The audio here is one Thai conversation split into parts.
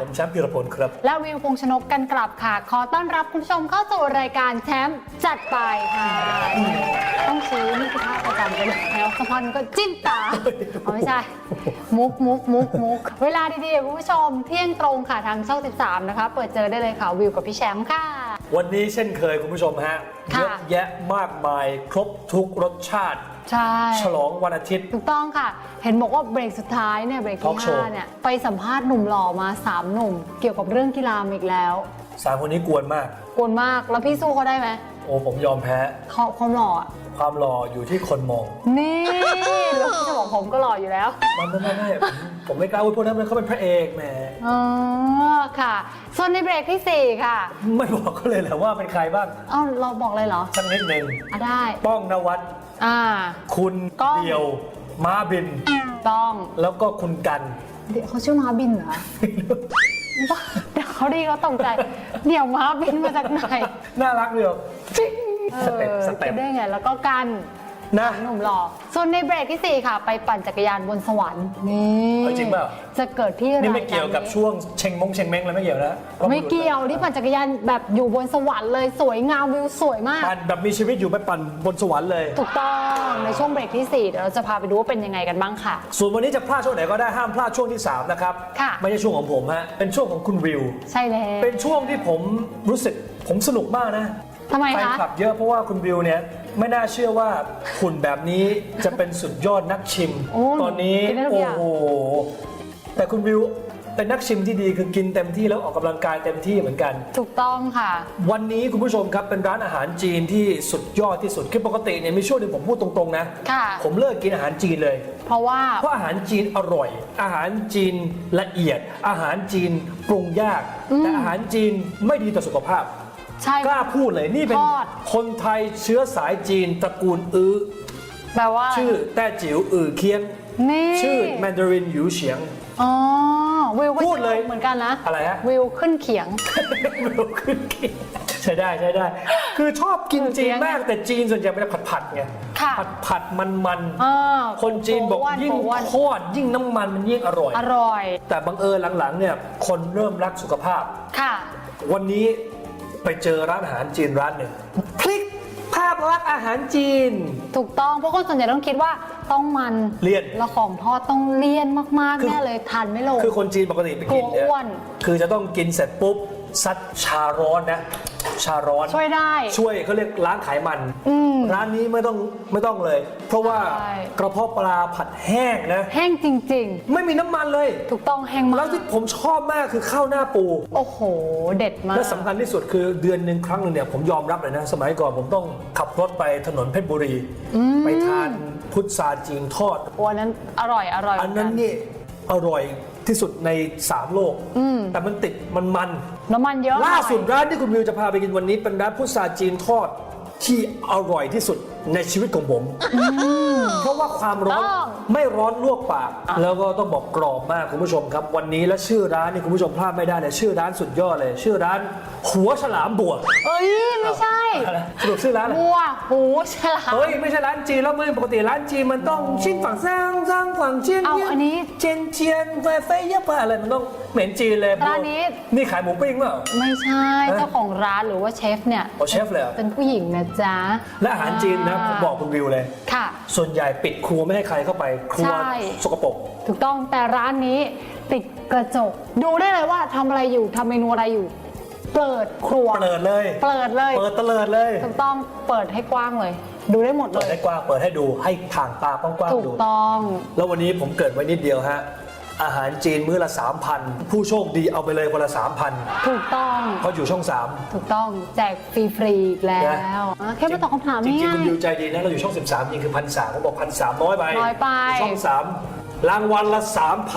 ผมแชมป์พิรพลครับ และวิวพงษ์ชนกกันกลับค่ะ ขอต้อนรับคุณผู้ชมเข้าสู่รายการแชมป์จัดไปค่ะ ต้องชี้นี่คือท่าประจำไปเลยแล้วสะพอนก็จิ้มตาเอาไม่ใช่ มุกมุกมุกมุกเวลาดีๆคุณผู้ชมเที่ยงตรงค่ะทางช่อง13 นะคะ เปิดเจอได้เลยค่ะวิวกับพี่แชมป์ค่ะ วันนี้เช่นเคยคุณผู้ชมฮะค่ะเยอะแยะมากมายครบทุกรสชาติ ใช่ ฉลองวันอาทิตย์ ถูกต้องค่ะ เห็นบอกว่าเบรกสุดท้ายเนี่ยเบรก Talk ที่ show 5เนี่ยไปสัมภาษณ์หนุ่มหล่อมา 3 หนุ่ม เกี่ยวกับเรื่องกีฬามาอีกแล้วสามคนนี้กวนมาก กวนมากแล้วพี่สู้เขาได้ไหมโอ้ผมยอมแพ้ เขาความหล่ออะความหล่ออยู่ที่คนมองนี่แล้วพี่จะบอกผมก็หล่ออยู่แล้ว มันไม่ไม่ไม่ผมผมไม่กล้าพูดเพราะนั้นเขาเป็นพระเอกแหมอ๋อค่ะ ส่วนในเบรกที่ 4 ค่ะ ไม่บอกเขาเลยแหละว่าเป็นใครบ้าง เอ้าเราบอกเลยเหรอสักนิดหนึ่งอะได้ ป้องนวัด อ่า คุณก้อง เดียวม้าบิน ต้องแล้วก็คุณกันเดี๋ยวเขาชื่อม้าบินเหรอเดี๋ยวเขาดีเขาตกใจ เดี๋ยวม้าบินมาจากไหนน่ารักเดียวจิ๊งเอสเต็ปอสเต็คิปดได้ไง แล้วก็กัน นะ หนุ่มหล่อส่วนในเบรกที่ 4 ค่ะ ไปปั่นจักรยานบนสวรรค์นี่เฮ้ยจริงเปล่า จะเกิดที่นี่ไม่รายเกี่ยวกับนี้ช่วงเชงมงเชงเม้งแล้วไม่เกี่ยวนะไม่เกี่ยวที่ปั่นจักรยานแบบอยู่บนสวรรค์เลยสวยงามวิวสวยมาก ปั่นแบบมีชีวิตอยู่ไปปั่นบนสวรรค์เลย ถูกต้องในช่วงเบรกที่4เดี๋ยวเราจะพาไปดูว่าเป็นยังไงกันบ้างค่ะ ส่วนวันนี้จะพลาดช่วงไหนก็ได้ห้ามพลาดช่วงที่3นะครับค่ะไม่ใช่ช่วงของผมฮะเป็นช่วงของคุณวิว ใช่แล้วเป็นช่วงที่ผมรู้สึกผมสนุกมากนะทำไมแฟนคะคลับเยอะเพราะว่าคุณวิวเนี่ย ไม่น่าเชื่อว่าหุ่นแบบนี้จะเป็นสุดยอดนักชิม โอ้ตอนนี้กินได้ทุกโอ้อย่าง โหแต่คุณวิวเป็นนักชิมที่ดีคือกินเต็มที่แล้วออกกำลังกายเต็มที่เหมือนกัน ถูกต้องค่ะ วันนี้คุณผู้ชมครับเป็นร้านอาหารจีนที่สุดยอดที่สุดคือปกติเนี่ยมีช่วงหนึงผมพูดตรงๆนะ ค่ะ ผมเลิกกินอาหารจีนเลย เพราะว่า เพราะอาหารจีนอร่อย อาหารจีนละเอียด อาหารจีนปรุงยาก แต่อาหารจีนไม่ดีต่อสุขภาพ ใช่กล้าพูดเลยนี่เป็นทอด คนไทยเชื้อสายจีนตระกูลอื้อแปลว่าชื่อแต้จิ๋วอือเคียง นี่ชื่อแมนดารินหยูเฉียง อ๋อวิวก็พูดเลยเหมือนกันนะอะไรฮะ วิวขึ้นเขียง ไม่รู้ขึ้นกินใช่ได้ใช่ได้ คือชอบกินจีนเออเคี้ยงมากแต่จีนส่วนใหญ่เป็นผัดผัดๆไงค่ะ ผัดผัดมันมันอ่าๆคนจีนบอกโอ้วนยิ่งโอ้วนทอดยิ่งน้ำมันมันยิ่งอร่อย อร่อยแต่บังเอิญหลังๆเนี่ยคนเริ่มรักสุขภาพ ค่ะ วันนี้ ไปเจอร้านอาหารจีนร้านหนึ่งพลิกภาพลักษณ์อาหารจีน ถูกต้องเพราะคนส่วนใหญ่ต้องคิดว่าต้องมันเลี่ยนแล้วของทอดต้องเลี่ยนมากคืๆอแน่เลยทานไม่ลงคือคนจีนปกติไปกินเนี่กลัวอ้วนคือจะต้องกินเสร็จปุ๊บ ซัดชาร้อนนะ ชาร้อน ช่วยได้ ช่วยเขาเรียกร้านขายมัน อืม ร้านนี้ไม่ต้องไม่ต้องเลย เพราะว่าใช่ กระเพาะปลาผัดแห้งนะ แห้งจริง ไม่มีน้ำมันเลย ๆ ถูกต้องแห้งมาแล้กวที่ผมชอบมากคือข้าวหน้าปู โอ้โห เด็ดมาก และสำคัญที่สุดคือเดือนหนึ่งครั้งหนึ่งเนี่ยผมยอมรับเลยนะ สมัยก่อนผมต้องขับรถไปถนนเพชรบุรี ไปทานพุทราจีนทอดวันนั้นอร่อยอร่อยอันนั้นเหมืกันี่อร่อย ที่สุดใน 3 โลก แต่มันติดมันมันน้ำมันเยอะล่าสุดหน่อยร้านที่คุณวิวจะพาไปกินวันนี้เป็นร้านพุทราจีนทอดที่อร่อยที่สุดในชีวิตของผม เพราะว่าความร้อนต้องไม่ร้อนลวกปาก แล้วก็ต้องบอกกรอบมากคุณผู้ชมครับ วันนี้และชื่อร้านนี่คุณผู้ชมพลาดไม่ได้เลยชื่อร้านสุดยอดเลย ชื่อร้านหัวฉลามบวชเอ้ยไม่ใช่อะไรสรุปชื่อร้านอะไรบัวหูฉลามเฮ้ยไม่ใช่ร้านจีนแล้วมึงปกติร้านจีนมันต้องชิ้นฝั่งซ่างซ่างฝั่งเจียนเอาอันนี้เจียนเจียนไฟไฟเยอะไปอะไรมันต้องเหม็นจีนเลยร้านนี้นี่ขายหมูปิ้งเปล่าไม่ใช่เอ๊ะเจ้าของร้านหรือว่าเชฟเนี่ยอ๋อเชฟเลยเหรอเป็นผู้หญิงนะจ๊ะและอาหารจีนนะผมบอกคุณวิวเลย ค่ะ ส่วนใหญ่ปิดครัวไม่ให้ใครเข้าไป ครัวใช่ สกปรก ถูกต้องแต่ร้านนี้ติดกระจก ดูได้เลยว่าทำอะไรอยู่ทำเมนูอะไรอยู่ เปิดครัว เปิดเลย เปิดเลย เปิดเตลิดเลย ถูกต้องเปิดให้กว้างเลย ดูได้หมดเลเปิดย ให้กว้าง เปิดให้ดู ให้ทางตากว้างถูๆกดู ต้อง แล้ววันนี้ผมเกริดไว้นิดเดียวฮะ อาหารจีนมื้อละ 3,000 ผู้โชคดีเอาไปเลยคนละ 3,000ถูกต้อง เพราะอยู่ช่องถูกต้องแจกฟรีๆอีกแล้นะวอะแค่มาตอบคำถาม3จริงง่าๆคุณยดิวใจดีนะ เราอยู่ช่อง 13 จริงคือพันสามผมบอกพันสามน้อยไปน้อยไป ช่อง 3 รางวัลละ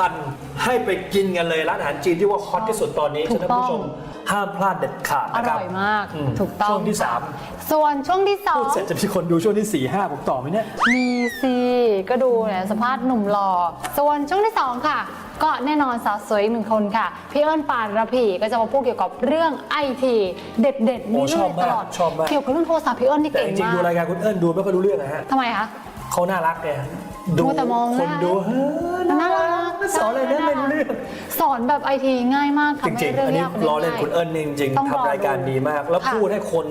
3,000 ให้ไปกินกันเลยร้านอาหารจีนที่ว่าฮอตที่สุดตอนนี้ถูฉะกนั้นต้องผู้ชม ห้ามพลาดเด็ดขาดอนะครับร่อยมาก อืมถูกต้องช่วงที่ค่ะสามส่วนช่วงที่สอพูดงเสร็จจะมีคนดูช่วงที่ 4 5 ผมต่อไหมเนี่ย มีสิก็ดูเนี่ยสภาพหนุ่มหล่อส่วนช่วงที่2ค่ะ ก็แน่นอนสาวสวยอีกหนึ่งคนค่ะ พี่เอิญปานระพีก็จะมาพูดเกี่ยวกับเรื่องไอทีเด็ดๆโอ้มีชเรื่ออบงมากตลอดชอบมาก เกี่ยวกับเรื่องโทรศัพท์พี่เอิญนี่แต่เก่จงริงมาๆดูกรายการคุณเอิญดูไม่ค่อยรู้เรื่องนะฮะทำไมคะ เขาน่ารักไงดูมัวแต่มองคนนะดูเฮ้ยน่ารัก สอนอะไรนั่นไม่รู้เรื่อง สอนแบบไอทีง่ายมากจทำให้ริงๆเรื่ออังนนี้ยากป็ล้อเล่นง่ายคุณเอิญจริงต้องๆรอทำรายการดูดีมาก แล้วค่ะพูดให้คน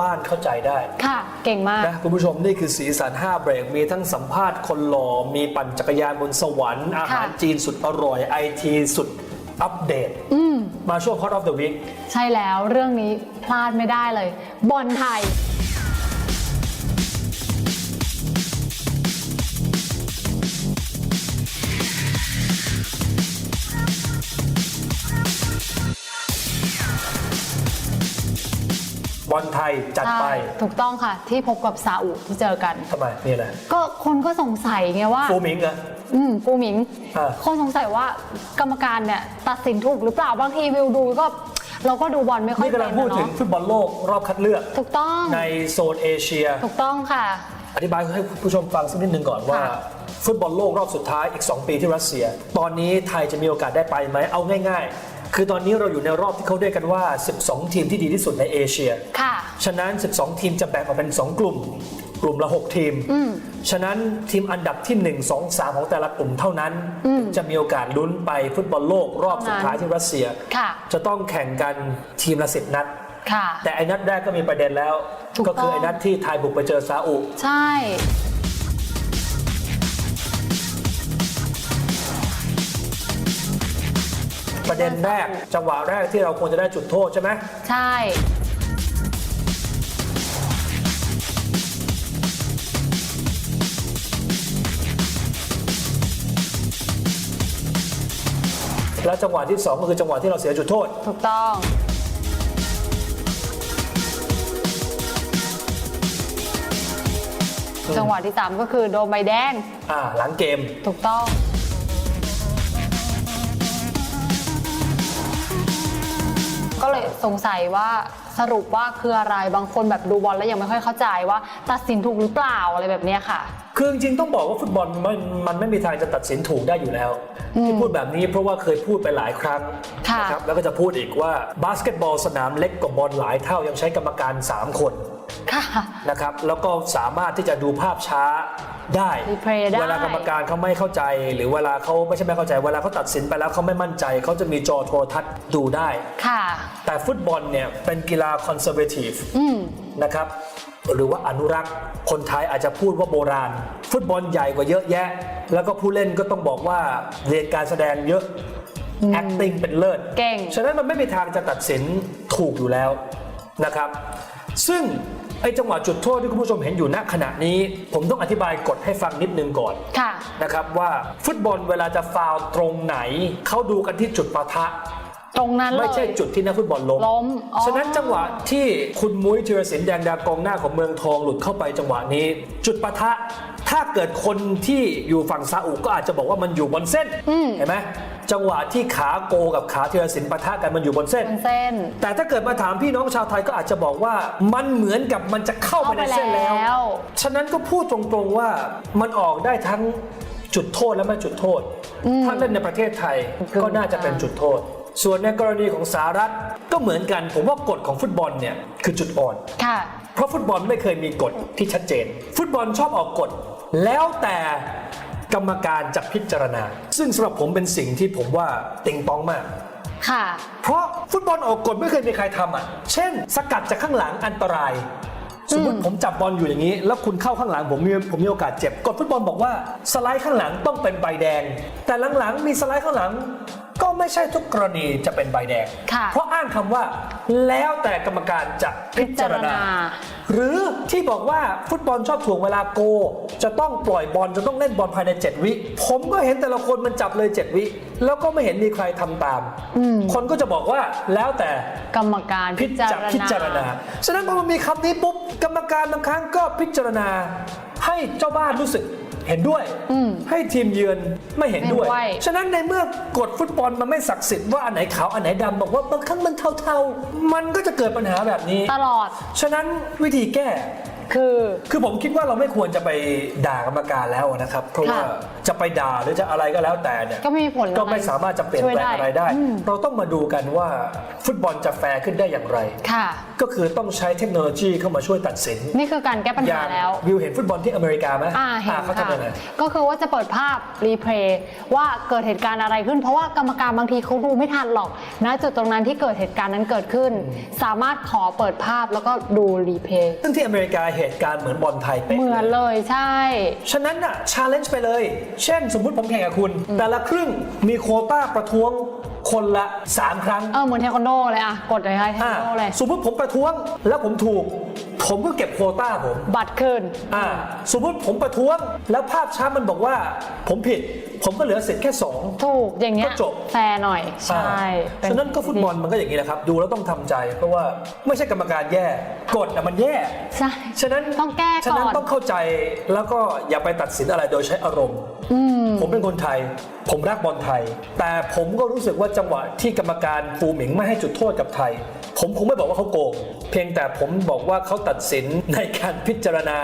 บ้านๆเข้าใจได้ ค่ะ เก่งมากนะคุณผู้ชมนี่คือสีสัน5เบรก มีทั้งสัมภาษณ์คนหล่อ มีปั่นจักรยานบนสวรรค์ อาหารจีนสุดอร่อยไอทีสุดอัปเดตอืมมาช่วง Hot of the Week ใช่แล้วเรื่องนี้พลาดไม่ได้เลย บอลไทย บอลไทยจัดไป ใช่ถูกต้องค่ะที่พบกับซาอุที่เจอกัน ทำไมนี่นะก็คนก็สงสัยไงว่า ฟูมิงเหรออืมปูหมิง อ่า คนสงสัยว่ากรรมการเนี่ยตัดสินถูกหรือเปล่าบางทีวิวดูก็ เราก็ดูบอลไม่ค่อยนี่เป็นกำลังพูดนะถึงเนาะฟุตบอลโลกรอบคัดเลือกถูกต้อง ในโซนเอเชีย ถูกต้องค่ะ อธิบายให้ผู้ชมฟังสักนิดหนึ่งก่อนว่า ค่ะฟุตบอลโลกรอบสุดท้ายอีก 2 ปีที่รัสเซีย ตอนนี้ไทยจะมีโอกาสได้ไปไหมเอาง่ายๆ คือตอนนี้เราอยู่ในรอบที่เขาเรียกกันว่า 12 ทีมที่ดีที่สุดในเอเชีย ค่ะ ฉะนั้น 12 ทีมจะแบ่งออกเป็น 2 กลุ่ม กลุ่มละ 6 ทีม อืม ฉะนั้นทีมอันดับที่ 1 2 3 ของแต่ละกลุ่มเท่านั้น อืมจะมีโอกาสลุ้นไปฟุตบอลโลกรอบสุดท้ายที่รัสเซีย ค่ะ จะต้องแข่งกันทีมละ10นัด ค่ะ แต่ไอ้นัดแรกก็มีประเด็นแล้ว ถูกต้องก็คือไอ้นัดที่ไทยบุกไปเจอซาอุ ใช่ ประเด็นแรก จังหวะแรกที่เราควรจะได้จุดโทษใช่ไหมใช่ แล้วจังหวะที่2ก็คือจังหวะที่เราเสียจุดโทษ ถูกต้อง จังหวะที่3ก็คือโดนใบแดง อ่า หลังเกม ถูกต้อง เลยสงสัยว่าสรุปว่าคืออะไรบางคนแบบดูบอลแล้วยังไม่ค่อยเข้าใจว่า ตัดสินถูกหรือเปล่าอะไรแบบเนี้ยค่ะ คือจริงๆต้องบอกว่าฟุตบอลมันมันไม่มีทางจะตัดสินถูกได้อยู่แล้ว ที่พูดแบบนี้เพราะว่าเคยพูดไปหลายครั้งค่ะ นะครับแล้วก็จะพูดอีกว่าบาสเกตบอลสนามเล็กกว่าบอลหลายเท่ายังใช้กรรมการ 3 คนค่ะ นะครับแล้วก็สามารถที่จะดูภาพช้าได้ Replay ได้ เวลากรรมการเขาไม่เข้าใจ หรือเวลาเขาไม่ใช่ไม่เข้าใจ เวลาเขาตัดสินไปแล้วเขาไม่มั่นใจ เขาจะมีจอโทรทัศน์ดูได้ค่ะแต่ฟุตบอลเนี่ยเป็นกีฬาคอนเซอร์เวทีฟอืมนะครับหรือว่าอนุรักษ์คนไทยอาจจะพูดว่าโบราณ ฟุตบอลใหญ่กว่าเยอะแยะ แล้วก็ผู้เล่นก็ต้องบอกว่าเรียนการแสดงเยอะ acting เป็นเลิศเก่งฉะนั้นมันไม่มีทางจะตัดสินถูกอยู่แล้วนะครับ ซึ่ง ไอ้จังหวะจุดโทษที่คุณผู้ชมเห็นอยู่ณขณะนี้ ผมต้องอธิบายกฎให้ฟังนิดนึงก่อนค่ะนะครับว่าฟุตบอลเวลาจะฟาวล์ตรงไหนเขาดูกันที่จุดปะทะตรงนั้นเลยไม่ใช่จุดที่นักฟุตบอลล้มล้มอ๋อฉะนั้นจังหวะที่คุณมุ้ยธีรศิลป์แดงดากองหน้าของเมืองทองหลุดเข้าไปจังหวะนี้ จุดปะทะถ้าเกิดคนที่อยู่ฝั่งซาอุก็อาจจะบอกว่ามันอยู่บนเส้นเห็นไหม จังหวะที่ขาโกกับขาธีรศิลป์ปะทะกันมันอยู่บนเส้นเป็นเส้น แต่ถ้าเกิดมาถามพี่น้องชาวไทยก็อาจจะบอกว่ามันเหมือนกับมันจะเข้าไปในเส้นแล้วเข้าไปแล้ว ฉะนั้นก็พูดตรงๆว่ามันออกได้ทั้งจุดโทษและไม่จุดโทษ ถ้าเล่นในประเทศไทยก็น่าจะเป็นจุดโทษ ส่วนในกรณีของสหรัฐก็เหมือนกันผมว่ากฎของฟุตบอลเนี่ยคือจุดอ่อนค่ะเพราะฟุตบอลไม่เคยมีกฎที่ชัดเจน ฟุตบอลชอบออกกฎแล้วแต่ กรรมการจะพิจารณา ซึ่งสำหรับผมเป็นสิ่งที่ผมว่าติงตองมาก ค่ะ เพราะฟุตบอลออกกฎไม่เคยมีใครทำอะ เช่น สกัดจากข้างหลังอันตราย สมมติผมจับบอลอยู่อย่างนี้ แล้วคุณเข้าข้างหลังผมมีผมมีโอกาสเจ็บกฎฟุตบอลบอกว่าสไลด์ข้างหลังต้องเป็นใบแดง แต่หลังๆมีสไลด์ข้างหลัง ก็ไม่ใช่ทุกกรณีจะเป็นใบแดง ค่ะเพราะอ้างคำว่า แล้วแต่กรรมการจะพิจารณา หรือที่บอกว่าฟุตบอลชอบถ่วงเวลาโก จะต้องปล่อยบอลจะต้องเล่นบอลภายใน 7 วิ ผมก็เห็นแต่ละคนมันจับเลย 7 วิ แล้วก็ไม่เห็นมีใครทำตามคนก็จะบอกว่าแล้วแต่ กรรมการพิพิจารจะณา พิจารณา ฉะนั้นพอมันมีคำนี้ปุ๊บกรรมการบางครั้งก็พิจารณาให้เจ้าบ้านรู้สึก เห็นด้วยให้ทีมเยือนไม่เห็นด้วยเห็นด้วย ฉะนั้นในเมื่อกฎฟุตบอลมันไม่ศักดิ์สิทธิ์ว่าอันไหนขาวอันไหนดำบอกว่าบางครั้งมันเทาๆ มันก็จะเกิดปัญหาแบบนี้ ตลอดฉะนั้นวิธีแก้ คือ คือผมคิดว่าเราไม่ควรจะไปด่ากรรมการแล้วนะครับ เพราะว่าค่ะจะไปด่าหรือจะอะไรก็แล้วแต่เนี่ยก็ไม่มีผลอะไรก็ไม่สามารถจะเปลี่ยนแปลงอะไรได้ช่วยได้อืมเราต้องมาดูกันว่าฟุตบอลจะแฟร์ขึ้นได้อย่างไรค่ะ ก็คือต้องใช้เทคโนโลยีเข้ามาช่วยตัดสิน นี่คือการแก้ปัญอหาย่างแล้ววิวเห็นฟุตบอลที่อเมริกาไหมอ่าเห็นเขาค่ะทำยังไงก็คือว่าจะเปิดภาพรีเพลย์ว่าเกิดเหตุการณ์อะไรขึ้น เพราะว่ากรรมการบางทีเขาดูไม่ทันหรอกนะจุดตรงนั้นที่เกิดเหตุการณ์นั้นเกิดขึ้น สามารถขอเปิดภาพแล้วก็ดูรีเพลย์ซึ่งที่อเมริกาเหตุการณ์เหมือนบอลไทยเป๊ะเหมือนเลยใช่ ฉะนั้นน่ะชาเลนจ์ไปเลยเช่นสมมุติผมแข่งกับคุณ แต่ละครึ่งมีโควต้าประท้วงคนละ 3 ครั้ง เออเหมือนเทควันโดเลยอะกดเลยค่ะเทคอ่าวันโดเลย สมมติผมประท้วงแล้วผมถูก ผมก็เก็บโควต้าผม บัตรคืนอ่าสมมติผมประท้วงแล้วภาพช้ามันบอกว่า ผมผิด ผมก็เหลือสิทธิ์แค่สอง ถูกอย่างเงี้ยก็จบ แฟร์หน่อย ใช่เป็ฉะนั้นก็ฟุตบอลมันก็อย่างนี้แหละครับ ดูแล้วต้องทำใจ เพราะว่าไม่ใช่กรรมการแย่กฎอะมันแย่ ใช่ ฉะนั้นต้องแก้ก่อน ฉะนั้นต้องเข้าใจแล้วก็อย่าไปตัดสินอะไรโดยใช้อารมณ์ผมเป็นคนไทย ผมรักบอลไทย แต่ผมก็รู้สึกว่าจังหวะที่กรรมการฟูหมิงไม่ให้จุดโทษกับไทย ผมคงไม่บอกว่าเขาโกง เพียงแต่ผมบอกว่าเขาตัดสินในการพิจารณา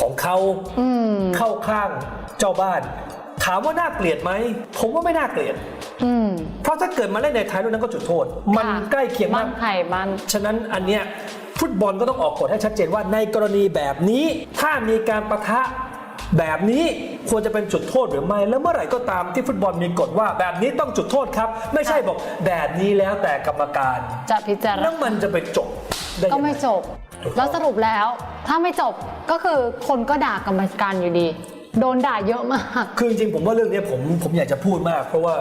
ของเขาเข้าข้างเจ้าบ้าน ถามว่าน่าเกลียดไหม ผมว่าไม่น่าเกลียด อืม เพราะถ้าเกิดมาเล่นในไทยรุ่นนั้นก็จุดโทษ มันค่ะ ใกล้เคียงบ้ามานกไข่บ้าน ฉะนั้นอันเนี้ยฟุตบอลก็ต้องออกกฎให้ชัดเจนว่าในกรณีแบบนี้ ถ้ามีการประทะแบบนี้ควรจะเป็นจุดโทษหรือไม่ แล้วเมื่อไหร่ก็ตามที่ฟุตบอลมีกฎว่าแบบนี้ต้องจุดโทษครับ ไม่ใช่บอกแบบนี้แล้วแต่กรรมการจะพิจารแล้วณามันจะไปจบได้ยังก็งไม่จบ ถูกต้อง แล้วสรุปแล้ว ถ้าไม่จบก็คือคนก็ด่ากรรมการอยู่ดี โดนด่าเยอะมาก คือจริงๆผมว่าเรื่องเนี้ยผมผมอยากจะพูดมาก เพราะว่า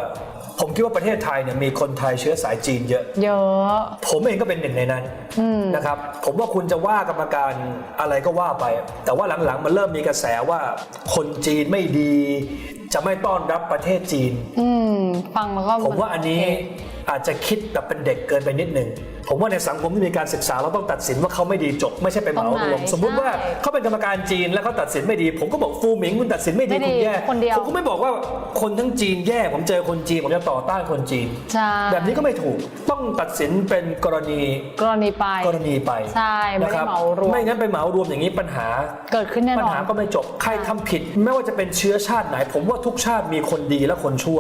ผมคิดว่าประเทศไทยเนี่ยมีคนไทยเชื้อสายจีนเยอะ เยอะ ผมเองก็เป็นหนึ่งในนั้นนะครับ ผมว่าคุณจะว่ากรรมการอะไรก็ว่าไป แต่ว่าหลังๆมันเริ่มมีกระแสว่าคนจีนไม่ดี จะไม่ต้อนรับประเทศจีน อืมฟังแล้วก็ผมว่าอันนี้อาจจะคิดแบบเป็นเด็กเกินไปนิดหนึ่ง ผมว่าในสังคมที่มีการศึกษาเราต้องตัดสินว่าเขาไม่ดีจบ ไม่ใช่ไปเหมารวม สมมุติว่าเขาเป็นกรรมการจีนแล้วเขาตัดสินไม่ดี ผมก็บอกฟูหมิงคุณตัดสินไม่ดีคุณแย่คนเดียวผมก็ไม่บอกว่าคนทั้งจีนแย่ผมเจอคนจีนผมจะต่อต้านคนจีนใช่แบบนี้ก็ไม่ถูกต้องตัดสินเป็นกรณีกรณีไปกรณีไปใช่ไม่ได้นะครับเหมารวมไม่งั้นไปเหมารวมอย่างนี้ปัญหา เกิดขึ้นแน่ปัญนอนหาก็ไม่จบใครทำผิด ไม่ว่าจะเป็นเชื้อชาติไหน ผมว่าทุกชาติมีคนดีและคนชั่ว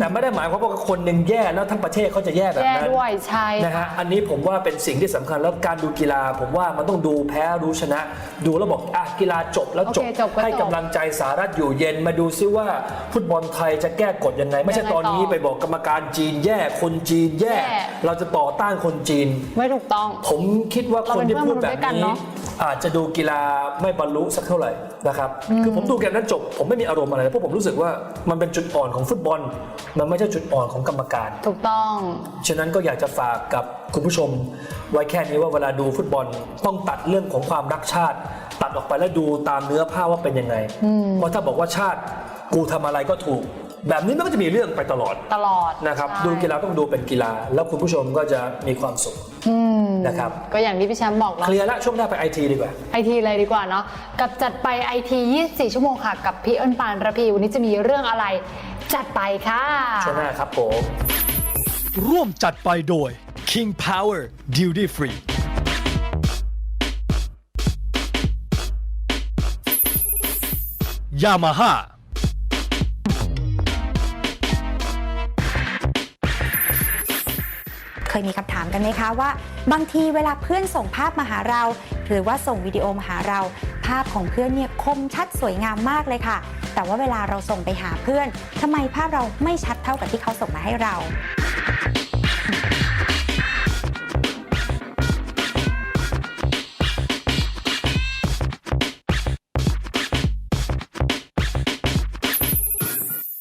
แต่ไม่ได้หมายความว่าคนหนึ่งแย่แล้วทั้งประเทศเขาจะแย่แบบแย่นั้นด้วยใช่นะฮะอันนี้ผมว่าเป็นสิ่งที่สำคัญแล้วการดูกีฬา ผมว่ามันต้องดูแพ้รู้ชนะ ดูแล้วบอกอะกีฬาจบแล้วจบโอเคจบก็ให้จบกำลังใจสารัฐอยู่เย็นมาดูซิว่าฟุตบอลไทยจะแก้กฎยังไง ไม่ใช่ยังไงตอนนี้ต่อไปบอกกรรมการจีนแย่คนจีนแย่แย่ เราจะต่อต้านคนจีน ไม่ถูกต้อง ผมคิดว่าเราคนเป็นที่พูดแบบเพื่อน มนุษย์ด้วยกันนี้เนอะอาจจะดูกีฬาไม่บรรลุสักเท่าไหร่นะครับ คือผมดูเกมนั้นจบ ผมไม่มีอารมณ์อะไรเพราะผมรู้สึกว่ามันเป็นจุดอ่อนของฟุตบอล มันไม่ใช่จุดอ่อนของกรรมการ ถูกต้อง ฉะนั้นก็อยากจะฝากกับคุณผู้ชม ไว้แค่นี้ว่าเวลาดูฟุตบอลต้องตัดเรื่องของความรักชาติ ตัดออกไปแล้วดูตามเนื้อผ้าว่าเป็นยังไง เพราะถ้าบอกว่าชาติกูทำอะไรก็ถูกแบบนี้มันก็จะมีเรื่องไปตลอด ตลอดนะครับใช่ดูกีฬาต้องดูเป็นกีฬา แล้วคุณผู้ชมก็จะมีความสุขอืม นะครับ ก็อย่างที่พี่แชมป์บอกเนาะเคลียร์ละช่วงหน้าไปไอทีดีกว่า ไอทีเลยดีกว่าเนาะกับจัดไปไอที24 ชั่วโมงค่ะ กับพี่เอิญปานระพีวันนี้จะมีเรื่องอะไร จัดไปค่ะ ช่วงหน้าครับผม ร่วมจัดไปโดย King Power Duty Free ยามาฮ่า ยมีคำถามกันไหมคะว่า บางทีเวลาเพื่อนส่งภาพมาหาเรา หรือว่าส่งวิดีโอมาหาเรา ภาพของเพื่อนเนี่ยคมชัดสวยงามมากเลยค่ะ แต่ว่าเวลาเราส่งไปหาเพื่อนทำไมภาพเราไม่ชัดเท่ากับที่เขาส่งมาให้เรา